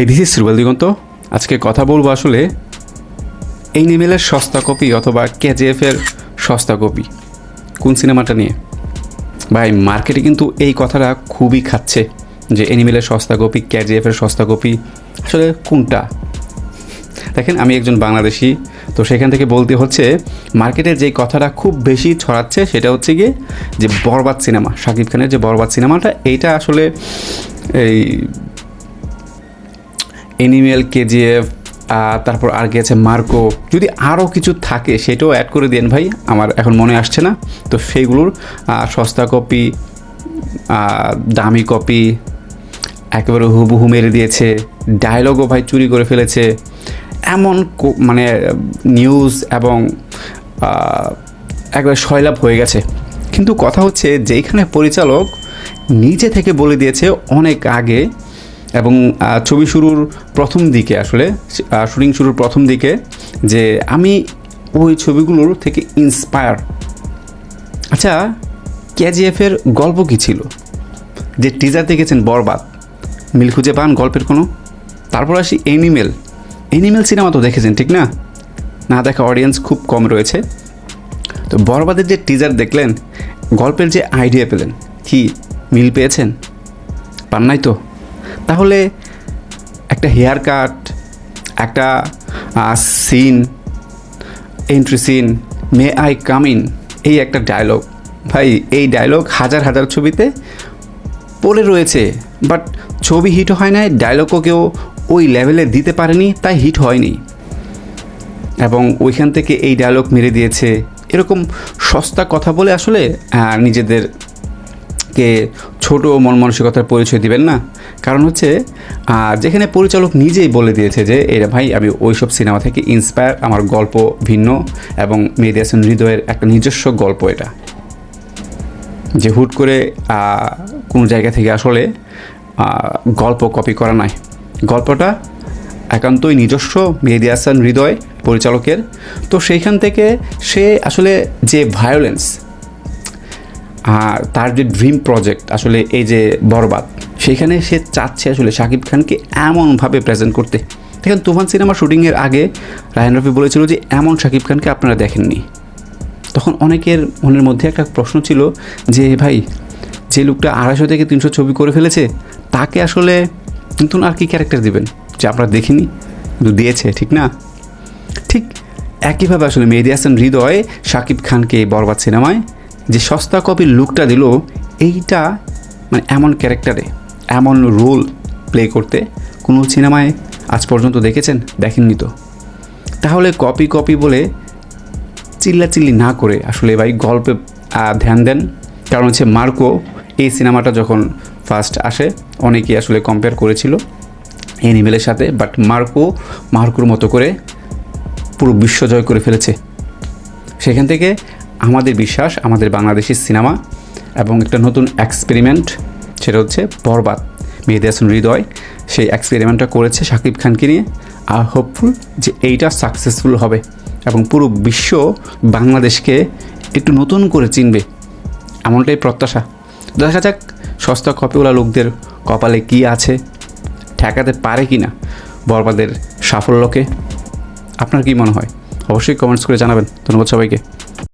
Hi this is দিগন্ত আজকে কথা বলব আসলে এনিমেলের সস্তা কপি অথবা কেজিএফের সস্তা কপি। কোন সিনেমাটা নিয়ে? ভাই মার্কেটে কিন্তু এই কথাটা খুবই খাচ্ছে যে এনিমেলের সস্তা কপি কেজিএফের সস্তা কপি, আসলে কোনটা? দেখেন, আমি একজন বাংলাদেশি, তো সেখান থেকে বলতে হচ্ছে মার্কেটে যে কথাটা খুব বেশি ছড়াচ্ছে সেটা হচ্ছে গিয়ে যে বরবাদ সিনেমা, শাকিব খানের যে বরবাদ সিনেমাটা, এইটা আসলে এই এনিমেল কেজিএফ তারপর আর গেছে মার্কো যদি আরও কিছু থাকে, সেটাও অ্যাড করে দেন ভাই। আমার এখন মনে আসছে না। তো সেইগুলোর সস্তা কপি দামি কপি একেবারে হুবহু মেরে দিয়েছে। ডায়লগও ভাই চুরি করে ফেলেছে। এমন মানে নিউজ এবং একবারে সয়লাভ হয়ে গেছে। কিন্তু কথা হচ্ছে, যেইখানে পরিচালক নিজে থেকে বলে দিয়েছে অনেক আগে এবং ছবি শুরুর প্রথম দিকে আসলে শুটিং শুরুর প্রথম দিকে যে আমি ওই ছবিগুলোর থেকে ইন্সপায়ার আচ্ছা কেজিএফের গল্প কী ছিল? যে টিজার দেখেছেন বরবাদ, মিল খুঁজে পান গল্পের কোনো? তারপর আসি এনিমেল এনিমেল সিনেমা তো দেখেছেন, ঠিক না? না দেখা অডিয়েন্স খুব কম রয়েছে। তো বরবাদের যে টিজার দেখলেন, গল্পের যে আইডিয়া পেলেন, কি মিল পেয়েছেন? পান নাই তো? তাহলে একটা হেয়ার কাট একটা scene entry scene may I come in এই একটা ডায়লগ ভাই এই ডায়লগ হাজার হাজার ছবিতে পড়ে রয়েছে বাট ছবি হিট হয় নাই ডায়লগও কেউ ওই লেভেলে দিতে পারেনি তাই হিট হয়নি। এবং ওইখান থেকে এই ডায়লগ মেরে দিয়েছে। এরকম সস্তা কথা বলে আসলে আহ, নিজেদেরকে ছোট মন মানসিকতার পরিচয় দিবেন না। কারণ হচ্ছে যেখানে পরিচালক নিজেই বলে দিয়েছে যে এটা ভাই, আমি ওইসব সিনেমা থেকে ইন্সপায়ার আমার গল্প ভিন্ন এবং মেহেদি হাসান হৃদয়ের একটা নিজস্ব গল্প এটা। যে হুট করে কোনো জায়গা থেকে আসলে গল্প কপি করা নাই। গল্পটা একান্তই নিজস্ব, মেহেদি হাসান হৃদয় পরিচালকের। তো সেইখান থেকে সে আসলে যে ভায়োলেন্স আর তার যে ড্রিম প্রজেক্ট আসলে এই যে বরবাদ, সেখানে সে চাচ্ছে আসলে শাকিব খানকে এমনভাবে প্রেজেন্ট করতে। দেখেন, তুফান সিনেমা শুটিংয়ের আগে রায়ন রফি বলেছিল যে, এমন শাকিব খানকে আপনারা দেখেননি। তখন অনেকের মনের মধ্যে একটা প্রশ্ন ছিল যে, ভাই, যে লোকটা আড়াইশো থেকে তিনশো ছবি করে ফেলেছে, তাকে আসলে নতুন আর কি ক্যারেক্টার দিবেন? যে আমরা দেখিনি, কিন্তু দিয়েছে, ঠিক না? ঠিক একইভাবে আসলে মেহেদি হাসান হৃদয় শাকিব খানকে বরবাদ সিনেমায় যে সস্তা কপির লুকটা দিল, এইটা মানে এমন ক্যারেক্টারে এমন রোল প্লে করতে কোনো সিনেমায় আজ পর্যন্ত দেখেছেন? দেখেননি তো। তাহলে কপি কপি বলে চিল্লাচিল্লি না করে আসলে ভাই গল্পে ধ্যান দেন। কারণ হচ্ছে মার্কো এই সিনেমাটা যখন ফার্স্ট আসে, অনেকেই আসলে কম্পেয়ার করেছিল এনিমেলের সাথে বাট মার্কো, মার্কোর মতো করে পুরো বিশ্ব জয় করে ফেলেছে। সেখান থেকে আমাদের বিশ্বাস, আমাদের বাংলাদেশি সিনেমা এবং একটা নতুন এক্সপেরিমেন্ট সেটা হচ্ছে বরবাদ। মেহেদি হাসান হৃদয়, সেই এক্সপেরিমেন্টটা করেছে শাকিব খানকে নিয়ে। আর হোপফুল যে এইটা সাকসেসফুল হবে এবং পুরো বিশ্ব বাংলাদেশকে একটু নতুন করে চিনবে। এমনটাই প্রত্যাশা। দেখা যাক, সস্তা কপিওয়ালা লোকদের কপালে কি আছে, ঠেকাতে পারে কি না বরবাদের সাফল্যকে। আপনার কি মনে হয়? অবশ্যই কমেন্টস করে জানাবেন। ধন্যবাদ সবাইকে।